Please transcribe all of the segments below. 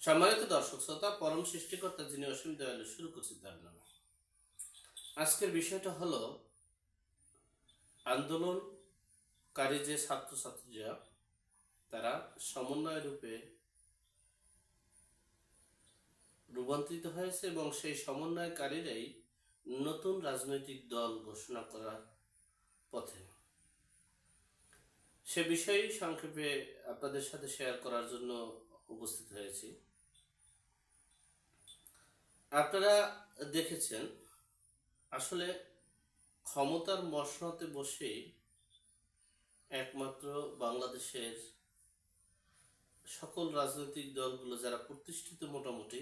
সম্মানিত দর্শক, শ্রোতা, পরম সৃষ্টিকর্তা যিনি অসীম দয়ালু, শুরু করছি তার নামে আজকের বিষয়টা হলো আন্দোলনকারী যে ছাত্রছাত্রীরা, তারা সমন্বয় রূপে রূপান্তরিত হয়েছে এবং সেই সমন্বয়কারীরাই নতুন রাজনৈতিক দল ঘোষণা করার পথে। সে বিষয়েই সংক্ষেপে আপনাদের সাথে শেয়ার করার জন্য উপস্থিত হয়েছি। আপনারা দেখেছেন, আসলে ক্ষমতার মসনতে বসেই একমাত্র বাংলাদেশের সকল রাজনৈতিক দলগুলো যারা প্রতিষ্ঠিত মোটামুটি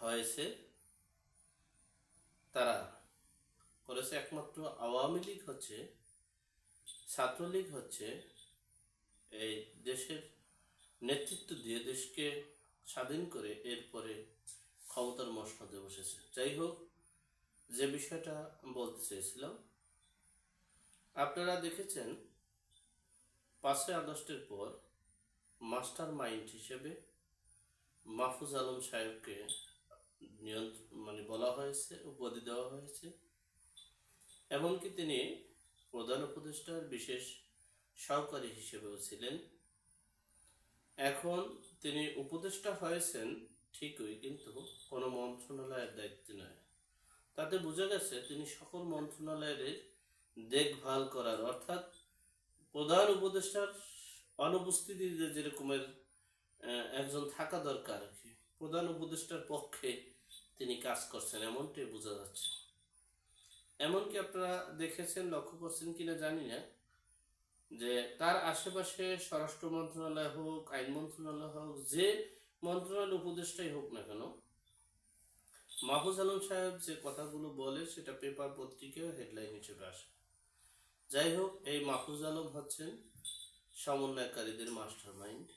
হয়েছে, তারা করেছে একমাত্র আওয়ামী লীগ হচ্ছে, ছাত্রলীগ হচ্ছে, এই দেশের নেতৃত্ব দিয়ে দেশকে স্বাধীন করে এরপরে ক্ষমতার মসনদে বসেছে। যাই হোক, যে বিষয়টা বলতে চেয়েছিলাম, আপনারা দেখেছেন, পাঁচই আগস্টের পর মাস্টার মাইন্ড হিসেবে মাহফুজ আলম সাহেবকে নিয়ন্ত্রণ মানে বলা হয়েছে, উপাধি দেওয়া হয়েছে, এমনকি তিনি প্রধান উপদেষ্টার বিশেষ সহকারী হিসেবেও ছিলেন। এখন তিনি উপদেষ্টা হয়েছেন ঠিকই, কিন্তু কোনো মন্ত্রণালয়ের দায়িত্বে নয়। তাতে বোঝা গেছে তিনি সকল মন্ত্রণালয়ের দেখভাল করার, অর্থাৎ প্রধান উপদেষ্টার অনুপস্থিতিতে যেরকমের একজন থাকা দরকার প্রধান উপদেষ্টার পক্ষে তিনি কাজ করছেন এমনটাই বোঝা যাচ্ছে। এমনকি আপনারা দেখেছেন, লক্ষ্য করছেন কিনা জানি না, যে তার আশেপাশে স্বরাষ্ট্র মন্ত্রণালয় হোক, আইন মন্ত্রণালয় হোক, যে মন্ত্রণালয় উপদেষ্টাই হোক না কেন, মাহফুজ আলম সাহেব যে কথাগুলো বলে সেটা পেপার পত্রিকায় হেডলাইন হিসেবে আসে। যাই হোক, এই মাহফুজ আলম হচ্ছেন সমন্বয়কারীদের মাস্টার মাইন্ড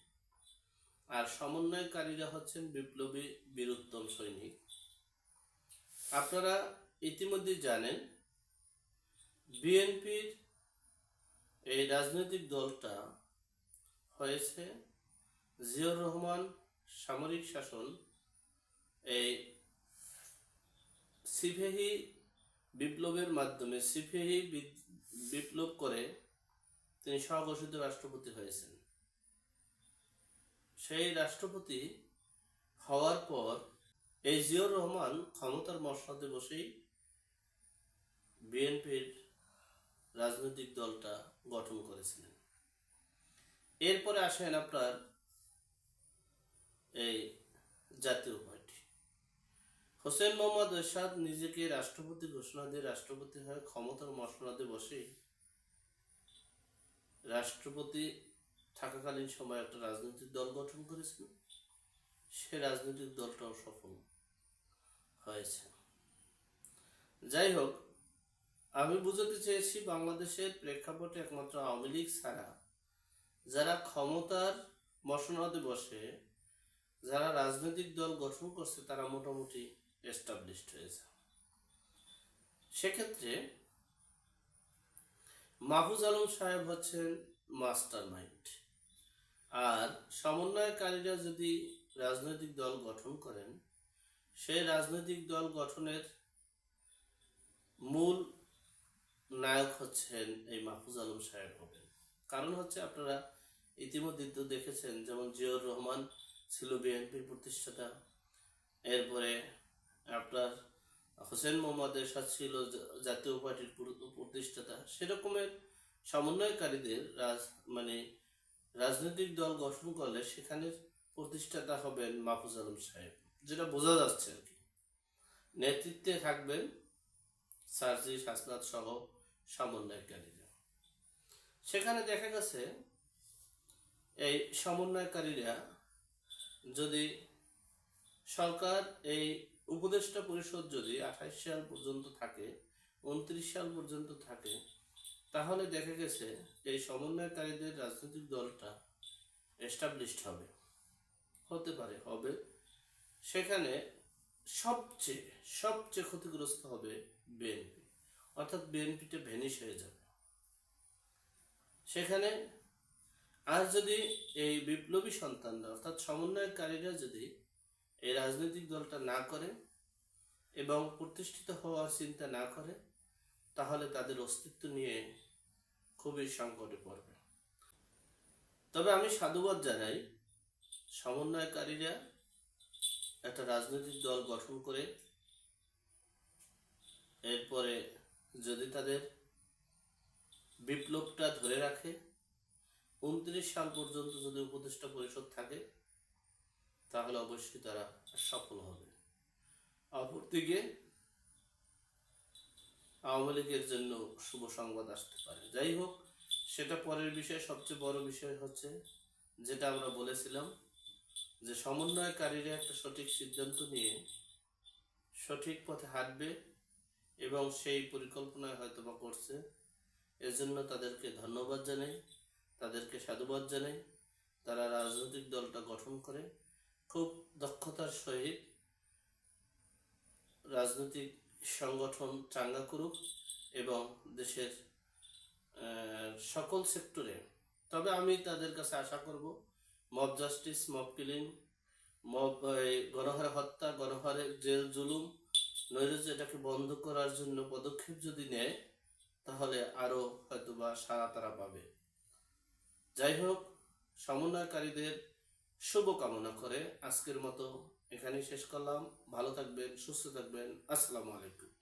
আর সমন্বয়কারীরা হচ্ছেন বিপ্লবী বীরুত্তম সৈনিক। আপনারা ইতিমধ্যে জানেন, বিএনপির এই রাজনৈতিক দলটা হয়েছে জিয়র রহমান সামরিক শাসন এই সিফেহি বিপ্লবের মাধ্যমে সিফেহি বিপ্লব করে তিনি স্বঘোষিত রাষ্ট্রপতি হয়েছেন। সেই রাষ্ট্রপতি হওয়ার পর এই জিয়র রহমান ক্ষমতার মসনদে বসেই বিএনপির রাজনৈতিক দলটা গঠন করেছিলেন। এরপরে আসেন আপনার এই জাতীয় পার্টি। হোসেন মোহাম্মদ এরশাদ নিজেকে রাষ্ট্রপতি ঘোষণা দিয়ে রাষ্ট্রপতি হয়ে ক্ষমতার মসনদে বসে। রাষ্ট্রপতি থাকাকালীন সময় একটা রাজনৈতিক দল গঠন করেছেন। সে রাজনৈতিক দলটাও সফল হয়েছে। যাই হোক, আমি বুঝাতে চেয়েছি বাংলাদেশের প্রেক্ষাপটে একমাত্র আওয়ামী লীগ ছাড়া যারা ক্ষমতার মসনদে বসে যারা রাজনৈতিক দল গঠন করছে, তারা মোটামুটি এস্টাবলিশড হয়েছে। সেক্ষেত্রে মাহফুজ আলম সাহেব হচ্ছেন মাস্টার মাইন্ড আর সমন্বয়কারীরা যদি রাজনৈতিক দল গঠন করেন, সেই রাজনৈতিক দল গঠনের মূল নায়ক হচ্ছেন এই মাহফুজ আলম সাহেব হবেন। কারণ হচ্ছে আপনারা ইতিমধ্যে দেখেছেন, যেমন জিয়র রহমান ছিল বিএনপির প্রতিষ্ঠাতা। এরপরে আপনার হোসেন মোহাম্মদ এরশাদ ছিল জাতীয় পার্টির প্রতিষ্ঠাতা। সেরকমের সমন্বয়কারীদের রাজ মানে রাজনৈতিক দল গঠন করলে সেখানে প্রতিষ্ঠাতা হবেন মাহফুজ আলম সাহেব, যেটা বোঝা যাচ্ছে আর কি। নেতৃত্বে থাকবেন সার্জি শাসনাথ সহ সমন্বয়কারীরা। সেখানে দেখা গেছে, এই সমন্বয়কারীরা যদি সরকার এই উপদেষ্টা পরিষদ যদি আঠাইশ সাল পর্যন্ত থাকে, উনত্রিশ সাল পর্যন্ত থাকে, তাহলে দেখা গেছে এই সমন্বয়কারীদের রাজনৈতিক দলটা এস্টাবলিশড হবে। হতে পারে, হবে। সেখানে সবচেয়ে সবচেয়ে ক্ষতিগ্রস্ত হবে বিএনপি। অর্থাৎ বিএনপিটা ভেনিশ হয়ে যাবে। সেখানে আর যদি এই বিপ্লবী সন্তানরা, অর্থাৎ সমন্বয়কারীরা যদি এই রাজনৈতিক দলটা না করে এবং প্রতিষ্ঠিত হওয়ার চিন্তা না করে, তাহলে তাদের অস্তিত্ব নিয়ে খুবই সংকটে পড়বে। তবে আমি সাধুবাদ জানাই, সমন্বয়কারীরা একটা রাজনৈতিক দল গঠন করে এরপরে যদি তাদের বিপ্লবটা ধরে রাখে উনত্রিশ সাল পর্যন্ত যদি উপদেষ্টা পরিষদ থাকে, তাহলে অবশ্যই তারা সফল হবে। অপরদিকে আওয়ামী লীগের জন্য শুভ সংবাদ আসতে পারে। যাই হোক, সেটা পরের বিষয়, সবচেয়ে বড় বিষয় হচ্ছে যেটা আমরা বলেছিলাম, যে সমন্বয়কারীরা একটা সঠিক সিদ্ধান্ত নিয়ে সঠিক পথে হাঁটবে এবং সেই পরিকল্পনায় হয়তো বা করছে। এজন্য তাদেরকে ধন্যবাদ জানাই। তাদেরকে সাধুবাদ জানাই। তারা রাজনৈতিক দলটা গঠন করে। খুব দক্ষতার সহিত রাজনৈতিক সংগঠন চাঙ্গা করুক এবং দেশের সকল সেক্টরে। তবে আমি তাদের কাছে আশা করব, mob justice, mob killing, mob গণহারে হত্যা, গণহারে জেল, জুলুম, নৈরাজ্য এটাকে বন্ধ করার জন্য পদক্ষেপ যদি নেয়, তাহলে আরও হয়তোবা সাড়া তারা পাবে। যাই হোক, সমন্বয়কারীদের শুভকামনা করে আজকের মতো এখানেই শেষ করলাম। ভালো থাকবেন, সুস্থ থাকবেন। আসসালামু আলাইকুম।